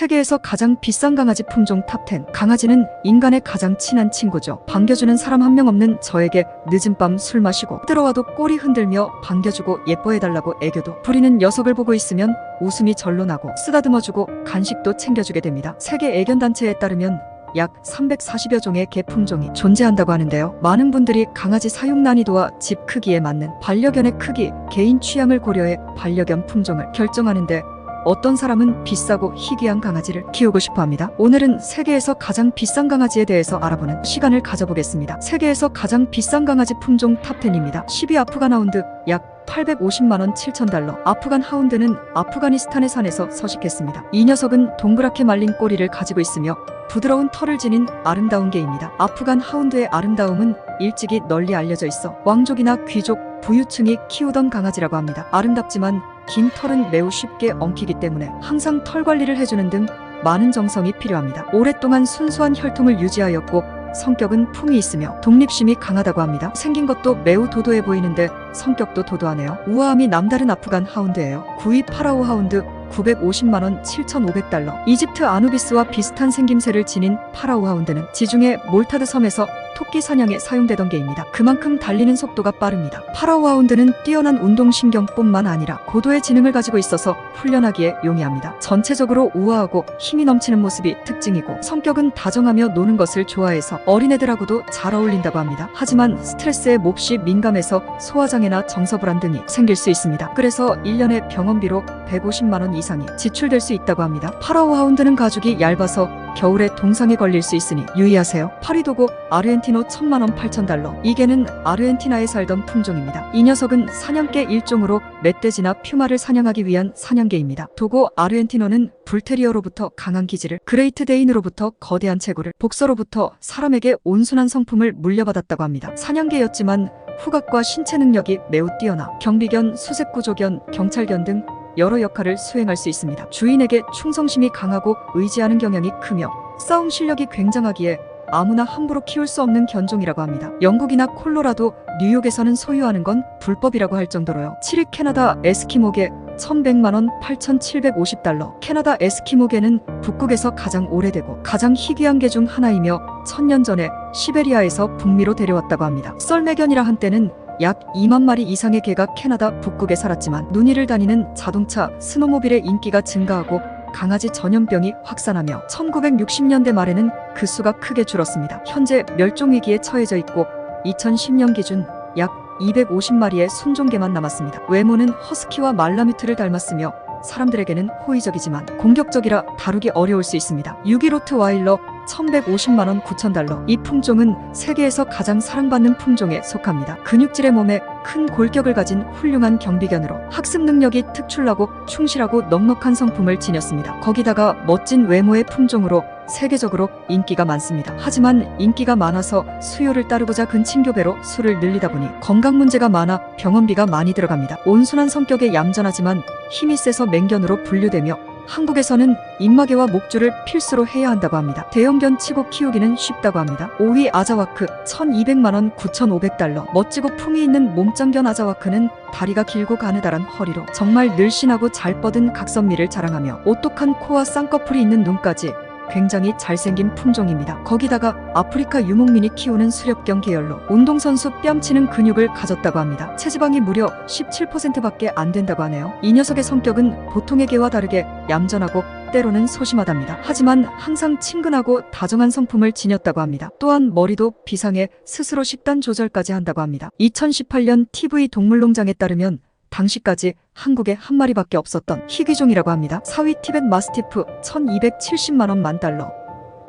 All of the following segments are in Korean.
세계에서 가장 비싼 강아지 품종 탑10. 강아지는 인간의 가장 친한 친구죠. 반겨주는 사람 한 명 없는 저에게 늦은 밤 술 마시고 들어와도 꼬리 흔들며 반겨주고 예뻐해달라고 애교도 부리는 녀석을 보고 있으면 웃음이 절로 나고 쓰다듬어주고 간식도 챙겨주게 됩니다. 세계 애견단체에 따르면 약 340여 종의 개 품종이 존재한다고 하는데요. 많은 분들이 강아지 사육 난이도와 집 크기에 맞는 반려견의 크기, 개인 취향을 고려해 반려견 품종을 결정하는데 어떤 사람은 비싸고 희귀한 강아지를 키우고 싶어 합니다. 오늘은 세계에서 가장 비싼 강아지에 대해서 알아보는 시간을 가져보겠습니다. 세계에서 가장 비싼 강아지 품종 탑10입니다. 10위 아프간 하운드 약 850만원 7천달러. 아프간 하운드는 아프가니스탄의 산에서 서식했습니다. 이 녀석은 동그랗게 말린 꼬리를 가지고 있으며 부드러운 털을 지닌 아름다운 개입니다. 아프간 하운드의 아름다움은 일찍이 널리 알려져 있어 왕족이나 귀족, 부유층이 키우던 강아지라고 합니다. 아름답지만 긴 털은 매우 쉽게 엉키기 때문에 항상 털 관리를 해주는 등 많은 정성이 필요합니다. 오랫동안 순수한 혈통을 유지하였고 성격은 품이 있으며 독립심이 강하다고 합니다. 생긴 것도 매우 도도해 보이는데 성격도 도도하네요. 우아함이 남다른 아프간 하운드예요. 9위 파라오 하운드 950만원 7,500달러. 이집트 아누비스와 비슷한 생김새를 지닌 파라오 하운드는 지중해 몰타드 섬에서 토끼 사냥에 사용되던 개입니다. 그만큼 달리는 속도가 빠릅니다. 파라오 하운드는 뛰어난 운동신경뿐만 아니라 고도의 지능을 가지고 있어서 훈련하기에 용이합니다. 전체적으로 우아하고 힘이 넘치는 모습이 특징이고 성격은 다정하며 노는 것을 좋아해서 어린애들하고도 잘 어울린다고 합니다. 하지만 스트레스에 몹시 민감해서 소화장애나 정서불안 등이 생길 수 있습니다. 그래서 1년에 병원비로 150만원 이상이 지출될 수 있다고 합니다. 파라오 하운드는 가죽이 얇아서 겨울에 동상에 걸릴 수 있으니 유의하세요. 파리도고 아르헨티 노 1000만원 8천달러. 이 개는 아르헨티나에 살던 품종입니다. 이 녀석은 사냥개 일종으로 멧돼지나 퓨마를 사냥하기 위한 사냥개입니다. 도고 아르헨티노는 불테리어로부터 강한 기질을 그레이트 데인으로부터 거대한 체구를 복서로부터 사람에게 온순한 성품을 물려받았다고 합니다. 사냥개였지만 후각과 신체 능력이 매우 뛰어나 경비견, 수색구조견, 경찰견 등 여러 역할을 수행할 수 있습니다. 주인에게 충성심이 강하고 의지하는 경향이 크며 싸움 실력이 굉장하기에 아무나 함부로 키울 수 없는 견종이라고 합니다. 영국이나 콜로라도, 뉴욕에서는 소유하는 건 불법이라고 할 정도로요. 7위 캐나다 에스키모개 1100만원 8750달러. 캐나다 에스키모개는 북극에서 가장 오래되고 가장 희귀한 개 중 하나이며 천년 전에 시베리아에서 북미로 데려왔다고 합니다. 썰매견이라 한때는 약 2만 마리 이상의 개가 캐나다 북극에 살았지만 눈이를 다니는 자동차, 스노모빌의 인기가 증가하고 강아지 전염병이 확산하며 1960년대 말에는 그 수가 크게 줄었습니다. 현재 멸종 위기에 처해져 있고 2010년 기준 약 250마리의 순종개만 남았습니다. 외모는 허스키와 말라뮤트를 닮았으며 사람들에게는 호의적이지만 공격적이라 다루기 어려울 수 있습니다. 6위 로트 와일러 1150만원 9천달러. 이 품종은 세계에서 가장 사랑받는 품종에 속합니다. 근육질의 몸에 큰 골격을 가진 훌륭한 경비견으로 학습 능력이 특출나고 충실하고 넉넉한 성품을 지녔습니다. 거기다가 멋진 외모의 품종으로 세계적으로 인기가 많습니다. 하지만 인기가 많아서 수요를 따르고자 근친교배로 수를 늘리다 보니 건강 문제가 많아 병원비가 많이 들어갑니다. 온순한 성격에 얌전하지만 힘이 세서 맹견으로 분류되며 한국에서는 입마개와 목줄을 필수로 해야 한다고 합니다. 대형견 치고 키우기는 쉽다고 합니다. 5위 아자와크 1200만원 9500달러 멋지고 품이 있는 몸짱견 아자와크는 다리가 길고 가느다란 허리로 정말 늘씬하고 잘 뻗은 각선미를 자랑하며 오똑한 코와 쌍꺼풀이 있는 눈까지 굉장히 잘생긴 품종입니다. 거기다가 아프리카 유목민이 키우는 수렵견 계열로 운동선수 뺨치는 근육을 가졌다고 합니다. 체지방이 무려 17%밖에 안 된다고 하네요. 이 녀석의 성격은 보통의 개와 다르게 얌전하고 때로는 소심하답니다. 하지만 항상 친근하고 다정한 성품을 지녔다고 합니다. 또한 머리도 비상해 스스로 식단 조절까지 한다고 합니다. 2018년 TV 동물농장에 따르면 당시까지 한국에 한 마리밖에 없었던 희귀종이라고 합니다. 4위 티벳 마스티프 1270만원 만 달러.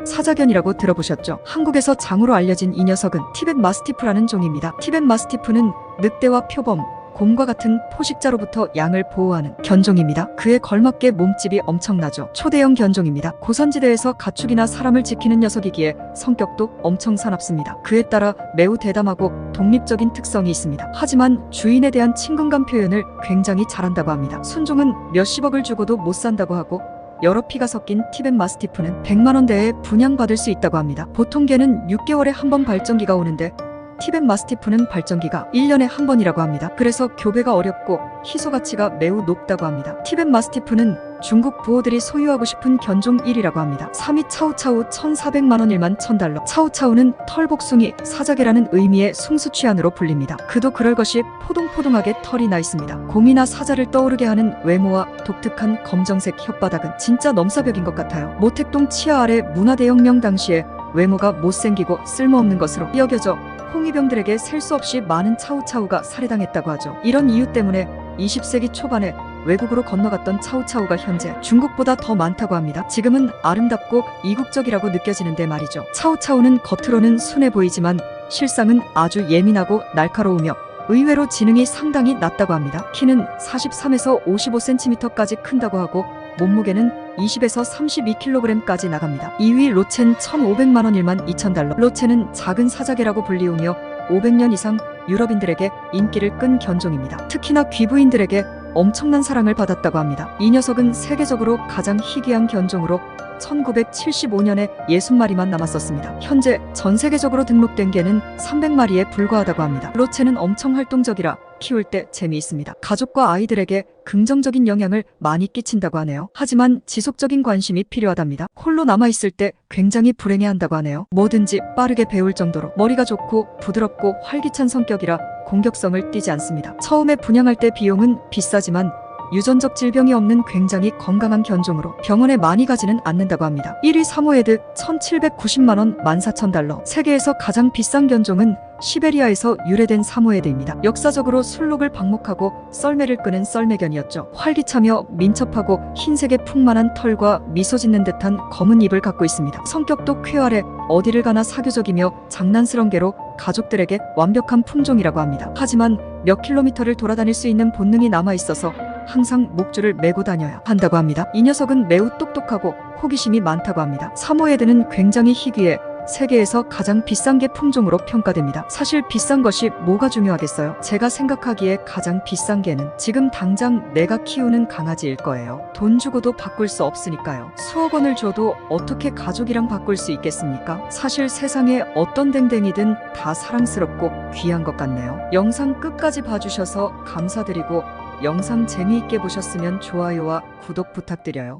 사자견이라고 들어보셨죠? 한국에서 장으로 알려진 이 녀석은 티벳 마스티프라는 종입니다. 티벳 마스티프는 늑대와 표범, 곰과 같은 포식자로부터 양을 보호하는 견종입니다. 그에 걸맞게 몸집이 엄청나죠. 초대형 견종입니다. 고산지대에서 가축이나 사람을 지키는 녀석이기에 성격도 엄청 사납습니다. 그에 따라 매우 대담하고 독립적인 특성이 있습니다. 하지만 주인에 대한 친근감 표현을 굉장히 잘한다고 합니다. 순종은 몇십억을 주고도 못 산다고 하고 여러 피가 섞인 티벳 마스티프는 100만 원대에 분양받을 수 있다고 합니다. 보통 개는 6개월에 한 번 발정기가 오는데 티벳 마스티프는 발정기가 1년에 한 번이라고 합니다. 그래서 교배가 어렵고 희소 가치가 매우 높다고 합니다. 티벳 마스티프는 중국 부호들이 소유하고 싶은 견종 1이라고 합니다. 3위 차우차우 1,400만 원 1만 1,000달러. 차우차우는 털복숭이, 사자개라는 의미의 숭수취안으로 불립니다. 그도 그럴 것이 포동포동하게 털이 나 있습니다. 곰이나 사자를 떠오르게 하는 외모와 독특한 검정색 혓바닥은 진짜 넘사벽인 것 같아요. 모택동 치아 아래 문화대혁명 당시에 외모가 못생기고 쓸모없는 것으로 여겨져 홍위병들에게 셀 수 없이 많은 차우차우가 살해당했다고 하죠. 이런 이유 때문에 20세기 초반에 외국으로 건너갔던 차우차우가 현재 중국보다 더 많다고 합니다. 지금은 아름답고 이국적이라고 느껴지는데 말이죠. 차우차우는 겉으로는 순해 보이지만 실상은 아주 예민하고 날카로우며 의외로 지능이 상당히 낮다고 합니다. 키는 43에서 55cm까지 큰다고 하고 몸무게는 20에서 32kg까지 나갑니다. 2위 로첸 1,500만 원 1만 2,000달러. 로첸은 작은 사자개라고 불리우며 500년 이상 유럽인들에게 인기를 끈 견종입니다. 특히나 귀부인들에게 엄청난 사랑을 받았다고 합니다. 이 녀석은 세계적으로 가장 희귀한 견종으로 1975년에 60마리만 남았었습니다. 현재 전 세계적으로 등록된 개는 300마리에 불과하다고 합니다. 로체는 엄청 활동적이라 키울 때 재미있습니다. 가족과 아이들에게 긍정적인 영향을 많이 끼친다고 하네요. 하지만 지속적인 관심이 필요하답니다. 홀로 남아있을 때 굉장히 불행해한다고 하네요. 뭐든지 빠르게 배울 정도로 머리가 좋고 부드럽고 활기찬 성격이라 공격성을 띠지 않습니다. 처음에 분양할 때 비용은 비싸지만 유전적 질병이 없는 굉장히 건강한 견종으로 병원에 많이 가지는 않는다고 합니다. 1위 사모예드 1790만원 14,000달러 세계에서 가장 비싼 견종은 시베리아에서 유래된 사모예드입니다. 역사적으로 술록을 방목하고 썰매를 끄는 썰매견이었죠. 활기차며 민첩하고 흰색의 풍만한 털과 미소 짓는 듯한 검은 입을 갖고 있습니다. 성격도 쾌활해 어디를 가나 사교적이며 장난스런 개로 가족들에게 완벽한 품종이라고 합니다. 하지만 몇 킬로미터를 돌아다닐 수 있는 본능이 남아 있어서 항상 목줄을 메고 다녀야 한다고 합니다. 이 녀석은 매우 똑똑하고 호기심이 많다고 합니다. 사모예드는 굉장히 희귀해 세계에서 가장 비싼 게 품종으로 평가됩니다. 사실 비싼 것이 뭐가 중요하겠어요? 제가 생각하기에 가장 비싼 개는 지금 당장 내가 키우는 강아지일 거예요. 돈 주고도 바꿀 수 없으니까요. 수억 원을 줘도 어떻게 가족이랑 바꿀 수 있겠습니까? 사실 세상에 어떤 댕댕이든 다 사랑스럽고 귀한 것 같네요. 영상 끝까지 봐주셔서 감사드리고 영상 재미있게 보셨으면 좋아요와 구독 부탁드려요.